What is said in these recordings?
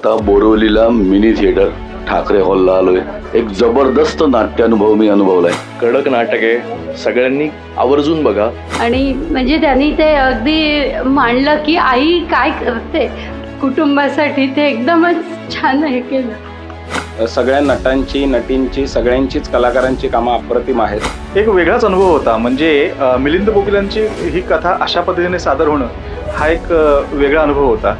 आता बोरिवलीला mini theatre Thackeray हॉलला आलोय. एक जबरदस्त नाट्यानुभव मी अनुभवलाय. कडक नाटक आहे. सगळ्यांनी आवर्जून बघा. आणि म्हणजे त्यांनी ते अगदी मांडलं की आई काय करते? कुटुंबासाठी ते एकदमच छान हे केलं. सगळ्या नटांची नटींची सगळ्यांचीच कलाकारांची कामं अप्रतिम आहेत. एक वेगळाच अनुभव होता म्हणजे मिलिंद बोकिलांची ही कथा अशा पद्धतीने सादर होणं हा एक वेगळा अनुभव होता.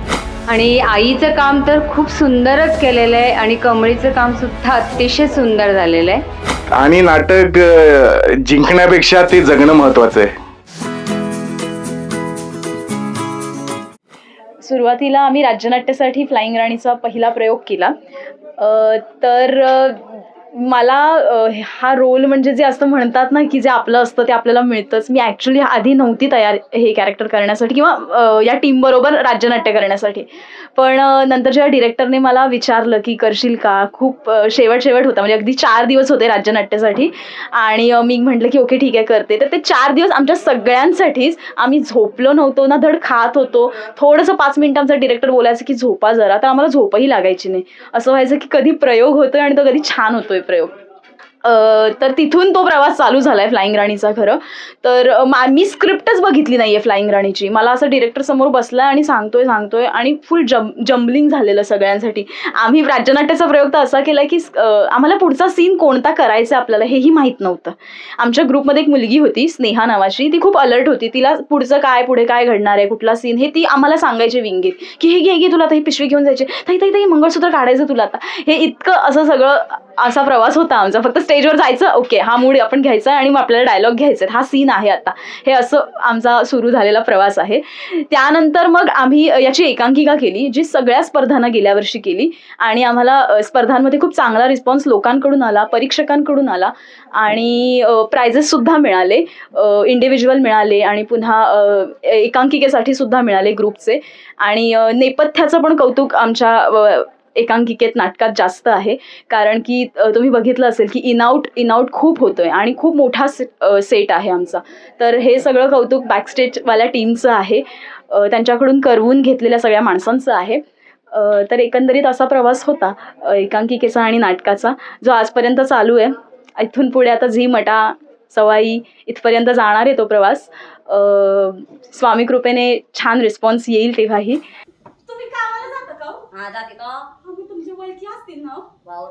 आणि आईचं काम तर खूप सुंदरच केलेलं आहे आणि कमळीचं काम सुद्धा अतिशय सुंदर झालेलं आहे. आणि नाटक जिंकण्यापेक्षा ते जगणं महत्वाचं आहे. सुरुवातीला आम्ही राज्यनाट्यासाठी फ्लाइंग राणीचा पहिला प्रयोग केला. अ, तर मला हा रोल म्हणजे जे असं म्हणतात ना की जे आपलं असतं ते आपल्याला मिळतंच. मी ॲक्च्युली आधी नव्हती तयार हे कॅरेक्टर करण्यासाठी किंवा या टीमबरोबर राज्यनाट्य करण्यासाठी. पण नंतर जेव्हा डिरेक्टरने मला विचारलं की करशील का खूप शेवट शेवट होता. म्हणजे अगदी चार दिवस होते राज्यनाट्यासाठी. आणि मी म्हटलं की ओके ठीक आहे करते. तर ते चार दिवस आमच्या सगळ्यांसाठीच आम्ही झोपलो नव्हतो ना धड खात होतो. थोडंसं पाच मिनिटं आमचा डिरेक्टर बोलायचं की झोपा जरा. तर आम्हाला झोपही लागायची नाही. असं व्हायचं की कधी प्रयोग होतोय आणि तो कधी छान होतोय. प्रयोग अ, तर तिथून तो प्रवास चालू झालाय फ्लाइंग राणीचा खरं. तर मा- मी स्क्रिप्टच बघितली नाहीये फ्लाइंग राणीची मला असं डिरेक्टर समोर बसलाय आणि सांगतोय सांगतोय आणि फुल जम जम्बलिंग झालेलं सगळ्यांसाठी. आम्ही राज्यनाट्याचा प्रयोग तर असा केला की आम्हाला पुढचा सीन कोणता करायचा आहे आपल्याला हेही माहीत नव्हतं. आमच्या ग्रुपमध्ये एक मुलगी होती स्नेहा नावाची. ती खूप अलर्ट होती. तिला पुढचं काय पुढे काय घडणार आहे कुठला सीन हे ती आम्हाला सांगायची विंगीत. की हे घे घे तुला आता ही पिशवी घेऊन जायची ताई ताई ताई मंगळसूत्र काढायचं तुला आता. हे इतकं असं सगळं असा प्रवास होता आमचा. फक्त स्टेजवर जायचं ओके हा मूड आपण घ्यायचा आणि मग आपल्याला डायलॉग घ्यायचे हा सीन आहे आता. हे असं आमचा सुरू झालेला प्रवास आहे. त्यानंतर मग आम्ही याची एकांकिका केली जी सगळ्या स्पर्धांना गेल्या वर्षी केली आणि आम्हाला स्पर्धांमध्ये खूप चांगला रिस्पॉन्स लोकांकडून आला परीक्षकांकडून आला आणि प्राइजेस सुद्धा मिळाले इंडिव्हिज्युअल मिळाले आणि पुन्हा एकांकिकेसाठी सुद्धा मिळाले ग्रुपचे आणि नेपथ्याचं पण कौतुक आमच्या एकांकिकेत नाटकात जास्त आहे. कारण की तुम्ही बघितलं असेल की इनआउट इनआउट खूप होतोय आणि खूप मोठा से सेट आहे आमचा. तर हे सगळं कौतुक बॅकस्टेजवाल्या टीमचं आहे. त्यांच्याकडून करवून घेतलेल्या सगळ्या माणसांचं आहे. तर एकंदरीत असा प्रवास होता एकांकिकेचा आणि नाटकाचा जो आजपर्यंत चालू आहे. इथून पुढे आता झी मटा सवाई इथपर्यंत जाणार आहे तो प्रवास. स्वामी कृपेने छान रिस्पॉन्स येईल तेव्हाही. ओळखी असतील ना हो? भाऊ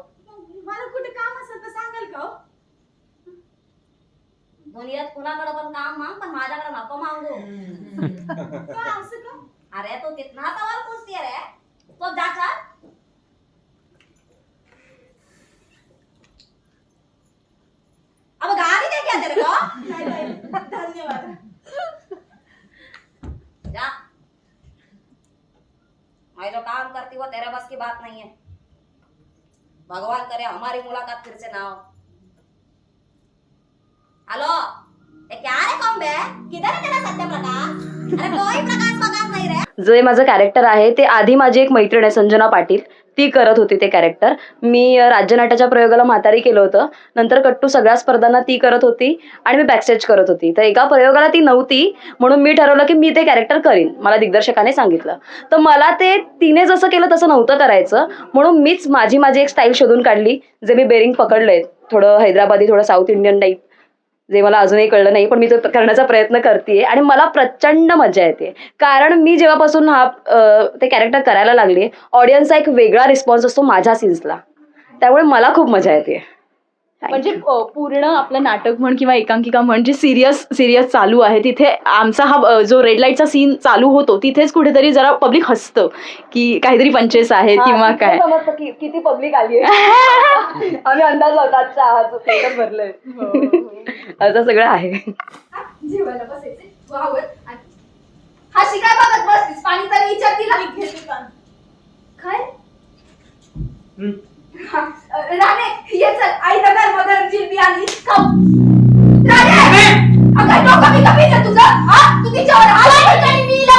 मला कुठे काम असेल तर सांगाल का हो? दुनियेत कुणाकडे पण काम माग पण माझ्याकडे नको मागू. का असं का? अरे तू कितना सवाल पूछती है रे. तो जा अब गाड़ी दे क्या तेरे को? नाही, नाही. धन्यवाद. जा. मैं जो काम करती वो तेरे बस की बात नहीं है। भगवान करे हमारी मुलाकात फिर से ना हो। हेलो? ये क्या रे कॉम्बे किधर है तेरा सत्य प्रकाश? अरे कोई प्रकाश प्रकाश नहीं रे। जे माझं कॅरेक्टर आहे ते आधी माझी एक मैत्रीण आहे संजना पाटील. ती करत होती ते कॅरेक्टर मी राज्यनाट्याच्या प्रयोगाला म्हातारी केलं होतं. नंतर कट्टू सगळ्या स्पर्धांना ती करत होती आणि मी बॅकस्टेज करत होती. तर एका प्रयोगाला ती नव्हती म्हणून मी ठरवलं की मी ते कॅरेक्टर करीन मला दिग्दर्शकाने सांगितलं. तर मला ते तिने जसं केलं तसं नव्हतं करायचं म्हणून मीच माझी माझी एक स्टाईल शोधून काढली जे मी बेरिंग पकडलंय. थोडं हैदराबादी थोडं साऊथ इंडियन टाईप जे मला अजूनही कळलं नाही पण मी तो करण्याचा प्रयत्न करते आणि मला प्रचंड मजा येते. कारण मी जेव्हापासून हा ते कॅरेक्टर करायला लागले ऑडियन्सचा एक वेगळा रिस्पॉन्स असतो माझ्या सीन्सला त्यामुळे मला खूप मजा येते. म्हणजे पूर्ण आपलं नाटक म्हण किंवा एकांकिका म्हण जे सिरियस सिरियस चालू आहे तिथे आमचा हा जो रेड लाईटचा सीन चालू होतो तिथेच कुठेतरी जरा पब्लिक हसतं की काहीतरी पंचेस आहेत किंवा काय. किती पब्लिक आली आम्ही अंदाज लावतात भरलंय. असं सगळं आहे. हा, जेवायला बसायचे वावर आणि हा शिकाय बघत बसतीस पाणी तरी विचार तिला. मी घेते पाणी. काय? हा, राणे ये चल. आई तर मगर जिलबी आणली खाऊ राणे! अगं डोकं बिकं फिरलं तुझं. हा तू तिच्यावर ठिकाणी मी हिला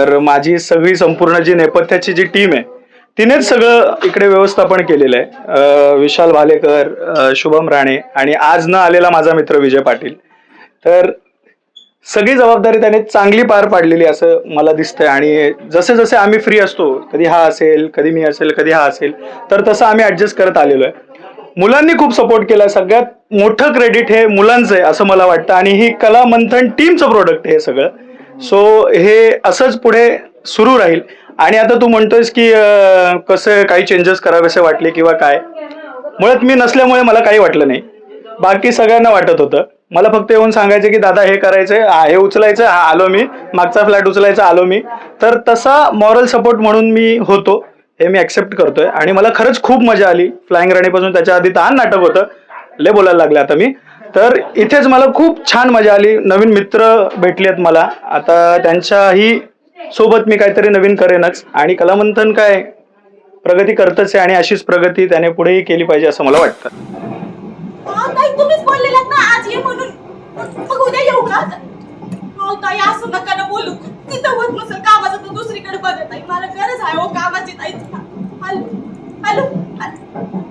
तर माझी सगळी संपूर्ण जी नेपथ्याची जी टीम आहे तिनेच सगळं इकडे व्यवस्थापन केलेलं आहे. विशाल भालेकर शुभम राणे आणि आज न आलेला माझा मित्र विजय पाटील. तर सगळी जबाबदारी त्याने चांगली पार पाडलेली असं मला दिसतंय. आणि जसे जसे आम्ही फ्री असतो कधी हा असेल कधी मी असेल कधी हा असेल तर तसं आम्ही ऍडजस्ट करत आलेलो आहे. मुलांनी खूप सपोर्ट केला सगळ्यात मोठं क्रेडिट हे मुलांचं आहे असं मला वाटतं. आणि ही कला मंथन टीमचं प्रोडक्ट आहे हे सगळं. सो हे असंच पुढे सुरू राहील. आणि आता तू म्हणतोयस की अं, कसं काही चेंजेस करावेसे वाटले किंवा काय? मुळात मी नसल्यामुळे मला काही वाटलं नाही. बाकी सगळ्यांना वाटत होतं. मला फक्त येऊन सांगायचं की दादा हे करायचंय हा, हे उचलायचं हा आलो मी. मागचा फ्लॅट उचलायचा आलो मी. तर तसा मॉरल सपोर्ट म्हणून मी होतो हे मी ऍक्सेप्ट करतोय. आणि मला खरंच खूप मजा आली. फ्लाइंग राणीपासून त्याच्या आधी तहान नाटक होतं. लय बोलायला लागले आता मी. तर इथेच मला खूप छान मजा आली. नवीन मित्र भेटलेत मला. आता त्यांच्याही सोबत मी काहीतरी नवीन करेनच. आणि कलामंथन काय प्रगती करतच आहे आणि अशीच प्रगती त्याने पुढेही केली पाहिजे असं मला वाटतं. आज बोलू. तिथं होत नसेल कामाचं दुसरीकडे बघत आहे मला गरज आहे हो कामाची हॅलो. हॅलो.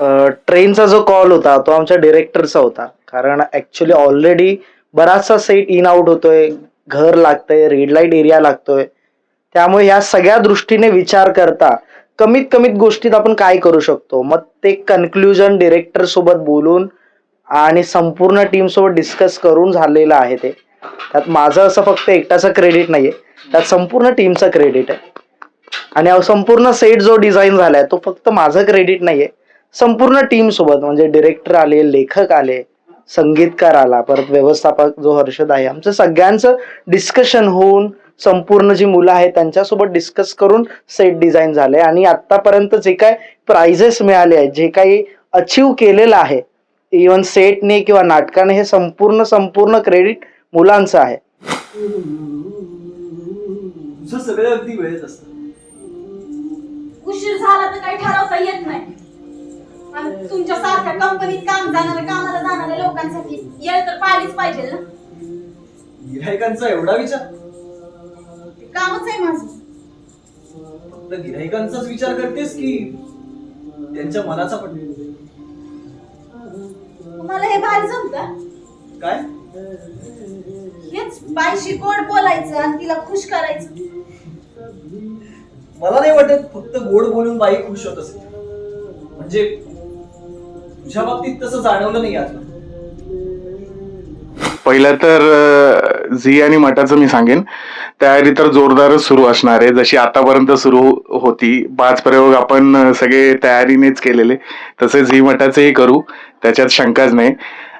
ट्रेनचा जो कॉल होता तो आमच्या डिरेक्टरचा होता. कारण ऍक्च्युली ऑलरेडी बराचसा सेट इन आउट होतोय घर लागतंय रेड लाइट एरिया लागतोय. त्यामुळे या सगळ्या दृष्टीने विचार करता कमीत कमीत गोष्टीत आपण काय करू शकतो? मग ते कन्क्लुजन डिरेक्टर सोबत बोलून आणि संपूर्ण टीम सोबत डिस्कस करून झालेलं आहे ते. त्यात माझं असं फक्त एकटाचं क्रेडिट नाहीये. त्यात संपूर्ण टीमचं क्रेडिट आहे. आणि संपूर्ण सेट जो डिझाईन झालाय तो फक्त माझं क्रेडिट नाहीये. संपूर्ण टीम सोबत म्हणजे डिरेक्टर आले लेखक आले संगीतकार आला परत व्यवस्थापक जो हर्षद आहे आमचं सगळ्यांचं डिस्कशन होऊन संपूर्ण जी मुलं आहेत त्यांच्यासोबत डिस्कस करून सेट डिझाईन झाले आणि आतापर्यंत जे काय प्राइजेस मिळाले आहेत जे काही अचीव केलेलं आहे इवन सेटने किंवा नाटकाने हे संपूर्ण संपूर्ण क्रेडिट मुलांचं आहे. सगळं अगदी वेळेत असतं. उशीर झाला तर काही ठरवता येत नाही. आणि तुमच्या सारख्या कंपनीत काम जाणाऱ्या कामाला जाणाऱ्या लोकांसाठी येळ तर पाहिलीच पाहिजे ना? गिऱ्हाईकांचा एवढा विचार? ते कामच आहे माझं. फक्त गिऱ्हाईकांचाच विचार करतेस की त्यांच्या मनाचा पण? तुम्हाला हे भारी जमतं? काय? हेच बायशी गोड बोलायचं आणि तिला खुश करायचं. मला नाही वाटत फक्त गोड बोलून बाई खुश होत असेल. म्हणजे तुझ्या बाबतीत तसं जाणवलं नाही आज पहिलं तर झी आणि मठाचं मी सांगेन. तयारी तर जोरदारच सुरू असणार आहे. जशी आतापर्यंत सुरू होती पाच प्रयोग आपण सगळे तयारीनेच केलेले. तसे झी मठाचेही करू त्याच्यात शंकाच नाही.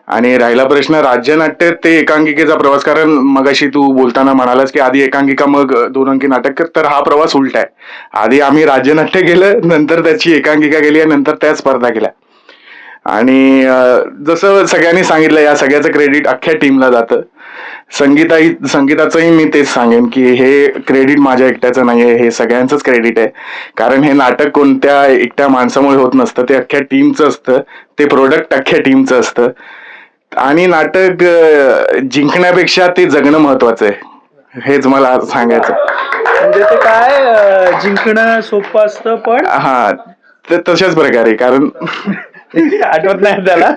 आणि राहिला प्रश्न राज्यनाट्य ते एकांकिकेचा प्रवास. कारण मगाशी तू बोलताना म्हणालास की आधी एकांकिका मग दोन अंकी नाटक कर. तर हा प्रवास उलटा आहे. आधी आम्ही राज्यनाट्य केलं नंतर त्याची एकांकिका केली आणि नंतर त्या स्पर्धा केल्या. आणि जसं सगळ्यांनी सांगितलं या सगळ्याचं क्रेडिट अख्ख्या टीमला जातं. संगीताही संगीताचंही मी तेच सांगेन की हे क्रेडिट माझ्या एकट्याचं नाही आहे हे सगळ्यांचंच क्रेडिट आहे. कारण हे नाटक कोणत्या एकट्या माणसामुळे होत नसतं ते अख्ख्या टीमचं असतं ते प्रोडक्ट अख्ख्या टीमचं असतं. आणि नाटक जिंकण्यापेक्षा ते जगणं महत्वाचं आहे. हेच मला सांगायचं. म्हणजे ते काय जिंकणं सोपं असतं पण हा तशाच प्रकारे कारण आठवत नाही त्याला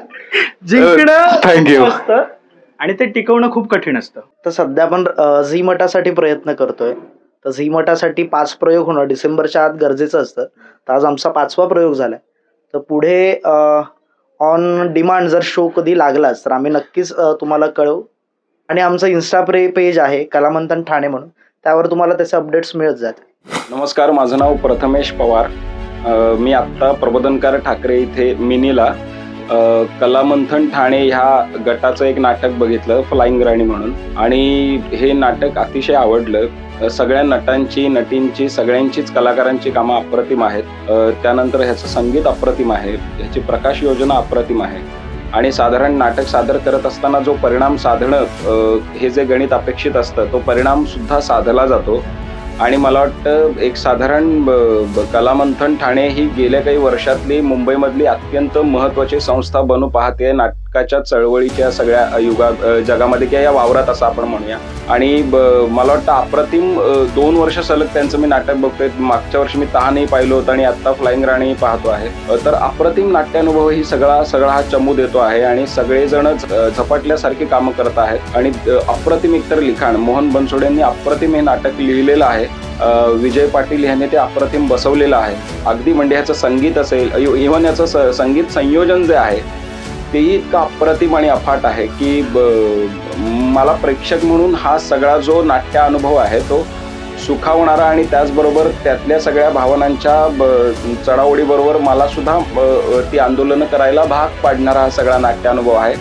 जिंकणं असतं. आणि ते टिकवणं खूप कठीण असतं. तर सध्या आपण झी मठासाठी प्रयत्न करतोय. तर झी मठासाठी पाच प्रयोग होणं डिसेंबरच्या आत गरजेचं असतं. तर आज आमचा पाचवा प्रयोग झालाय. तर पुढे ऑन डिमांड जर शो कधी लागलाच तर आम्ही नक्कीच तुम्हाला कळवू. आणि आमचं इन्स्टा प्रे पेज आहे कलामंथन ठाणे म्हणून. त्यावर तुम्हाला त्याचे अपडेट्स मिळत जातील. नमस्कार माझं नाव प्रथमेश पवार. मी आत्ता प्रबोधनकार ठाकरे इथे मिनीला कलामंथन ठाणे ह्या गटाचं एक नाटक बघितलं फ्लाइंग राणी म्हणून. आणि हे नाटक अतिशय आवडलं. सगळ्या नटांची नटींची सगळ्यांचीच कलाकारांची कामं अप्रतिम आहेत. त्यानंतर ह्याचं संगीत अप्रतिम आहे. ह्याची प्रकाश योजना अप्रतिम आहे. आणि साधारण नाटक सादर करत असताना जो परिणाम साधणं हे जे गणित अपेक्षित असतं तो परिणाम सुद्धा साधला जातो. आणि मला वाटतं एक साधारण कलामंथन ठाणे ही गेल्या काही वर्षातली मुंबईमधली अत्यंत महत्त्वाची संस्था बनू पाहते हक्काच्या चळवळीच्या सगळ्या युगा जगामध्ये किंवा या वावरात असं आपण म्हणूया. आणि ब- मला वाटतं अप्रतिम दोन वर्ष सलग त्यांचं मी नाटक बघतोय. मागच्या वर्षी मी तहानही पाहिलं होतं आणि आता फ्लाइंग राणी पाहतो आहे. तर अप्रतिम नाट्यानुभव ही सगळा सगळा हा चमू देतो आहे आणि सगळेजण झपाटल्यासारखी कामं करत आहेत. आणि अप्रतिम एकतर लिखाण मोहन बनसोडे यांनी अप्रतिम हे नाटक लिहिलेलं आहे. विजय पाटील यांनी ते अप्रतिम बसवलेलं आहे. अगदी म्हणजे ह्याचं संगीत असेल इव्हन याचं स- संगीत संयोजन जे आहे ते इतकं अप्रतिम आणि अफाट आहे की ब- मला प्रेक्षक म्हणून हा सगळा जो नाट्य अनुभव आहे तो सुखावणारा आणि त्याचबरोबर त्यातल्या सगळ्या भावनांच्या ब- चढाओढीबरोबर मला सुद्धा ब- ती आंदोलनं करायला भाग पाडणारा हा सगळा नाट्य अनुभव आहे.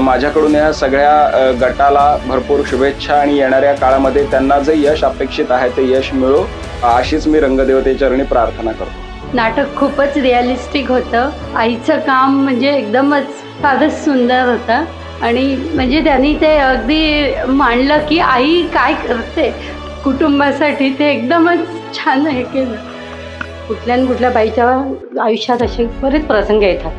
माझ्याकडून या सगळ्या गटाला भरपूर शुभेच्छा आणि येणाऱ्या काळामध्ये त्यांना जे यश अपेक्षित आहे ते यश मिळो अशीच मी रंगदेवतेचरणी प्रार्थना करतो. नाटक खूपच रिअलिस्टिक होतं. आईचं काम म्हणजे एकदमच फारच सुंदर होतं. आणि म्हणजे त्यांनी ते अगदी मांडलं की आई काय करते? कुटुंबासाठी ते एकदमच छान हे केलं. कुठल्या न कुठल्या बाईच्या आयुष्यात असे बरेच प्रसंग येतात.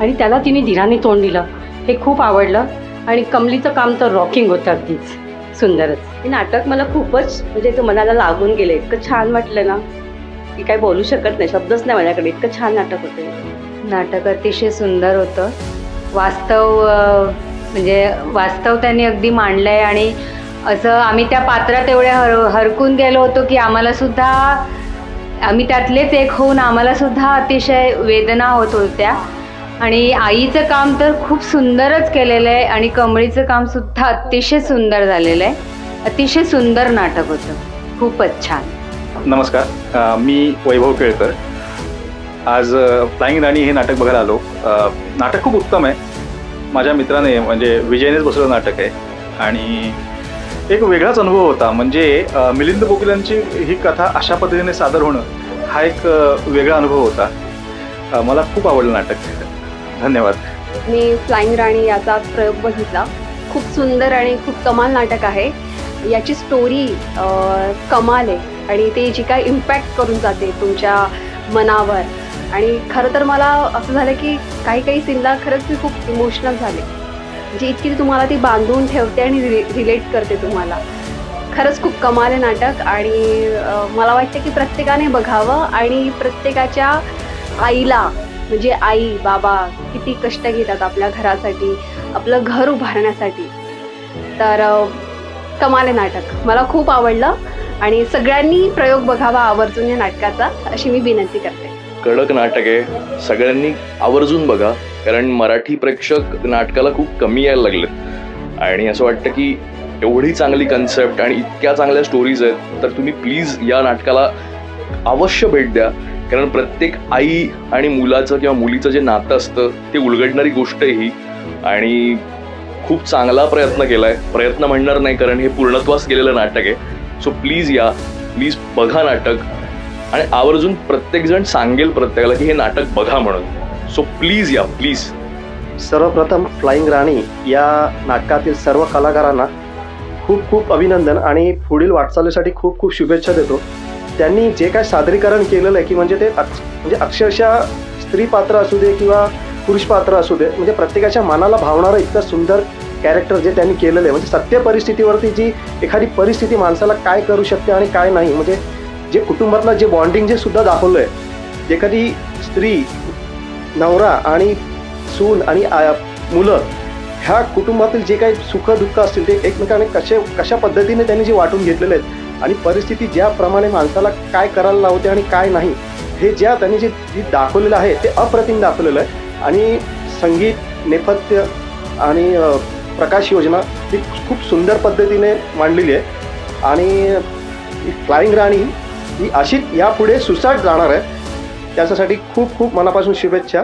आणि त्याला तिने धीराने तोंड दिलं. हे खूप आवडलं. आणि कमलीचं काम तर रॉकिंग होतं अगदीच. सुंदरच. हे नाटक मला खूपच म्हणजे ते मनाला लागून गेले. इतकं छान वाटलं ना. की काय बोलू शकत नाही. शब्दच नाही माझ्याकडे. इतकं छान नाटक होतं नाटक अतिशय सुंदर होतं. वास्तव म्हणजे वास्तव त्यांनी अगदी मांडलं आहे आणि असं आम्ही त्या पात्रात एवढे हर हरकून गेलो होतो की आम्हाला सुद्धा आम्ही त्यातलेच एक होऊन आम्हाला सुद्धा अतिशय वेदना होत होत्या. आणि आईचं काम तर खूप सुंदरच केलेलं आहे आणि कमळीचं काम सुद्धा अतिशय सुंदर झालेलं आहे. अतिशय सुंदर नाटक होतं. खूपच छान. नमस्कार. मी वैभव केळकर. आज फ्लाईंग फ्लाइंग राणी हे नाटक बघायला आलो. नाटक खूप उत्तम आहे. माझ्या मित्राने म्हणजे विजयनेच बसवलं नाटक आहे. आणि एक वेगळाच अनुभव होता. म्हणजे मिलिंद बोकिलांची ही कथा अशा पद्धतीने सादर होणं हा एक वेगळा अनुभव होता. मला खूप आवडलं नाटक. धन्यवाद. मी फ्लाइंग राणी याचा प्रयोग बघितला. खूप सुंदर आणि खूप कमाल नाटक आहे. याची स्टोरी कमाल आहे. आणि ते जी काय इम्पॅक्ट करून जाते तुमच्या मनावर. आणि खरं तर मला असं झालं की काही काही सीनला खरंच मी खूप इमोशनल झाले. म्हणजे इतकी तुम्हाला ती बांधून ठेवते आणि रिलेट करते तुम्हाला. खरंच खूप कमाल आहे नाटक आणि मला वाटतं की प्रत्येकाने बघावं आणि प्रत्येकाच्या आईला म्हणजे आई बाबा किती कष्ट घेतात आपल्या घरासाठी आपलं घर उभारण्यासाठी. तर कमाल आहे नाटक. मला खूप आवडलं. आणि सगळ्यांनी प्रयोग बघावा आवर्जून या नाटकाचा अशी मी विनंती करते. कडक नाटक आहे. सगळ्यांनी आवर्जून बघा कारण मराठी प्रेक्षक नाटकाला खूप कमी यायला लागलेत. आणि असं वाटतं की एवढी चांगली कन्सेप्ट आणि इतक्या चांगल्या स्टोरीज आहेत तर तुम्ही प्लीज या नाटकाला अवश्य भेट द्या. कारण प्रत्येक आई आणि मुलाचं किंवा मुलीचं जे नातं असतं ते उलगडणारी गोष्ट आहे ही. आणि खूप चांगला प्रयत्न केला आहे प्रयत्न म्हणणार नाही कारण हे पूर्णत्वास गेलेलं नाटक आहे. सो प्लीज या. प्लीज बघा नाटक. आणि आवर्जून प्रत्येकजण सांगेल प्रत्येकाला की हे नाटक बघा म्हणून. सो प्लीज या प्लीज सर्वप्रथम फ्लाइंग राणी या नाटकातील सर्व कलाकारांना खूप खूप अभिनंदन आणि पुढील वाटचालीसाठी खूप खूप शुभेच्छा देतो. त्यांनी जे काय सादरीकरण केलेलं आहे की म्हणजे ते अक्ष म्हणजे अक्षरशः स्त्री पात्र असू दे किंवा पुरुष पात्र असू दे म्हणजे प्रत्येकाच्या मनाला भावणारं इतकं सुंदर कॅरेक्टर जे त्यांनी केलेलं आहे म्हणजे सत्य परिस्थितीवरती जी एखादी परिस्थिती माणसाला काय करू शकते आणि काय नाही म्हणजे जे कुटुंबातलं जे बॉन्डिंग जे सुद्धा दाखवलं आहे एखादी स्त्री नवरा आणि सून आणि मुलं ह्या कुटुंबातील जे काही सुख दुःख असतील ते एकमेकांनी कसे कशा पद्धतीने त्यांनी जे वाटून घेतलेले आहेत आणि परिस्थिती ज्याप्रमाणे माणसाला काय करायला लावते आणि काय नाही हे ज्या त्यांनी जे दाखवलेलं आहे ते अप्रतिम दाखवलेलं आहे. आणि संगीत नेपथ्य आणि प्रकाश योजना ही खूप सुंदर पद्धतीने मांडलेली आहे. आणि फ्लाइंग राणी ही अशीच यापुढे सुसाट जाणार आहे. त्याच्यासाठी खूप खूप मनापासून शुभेच्छा.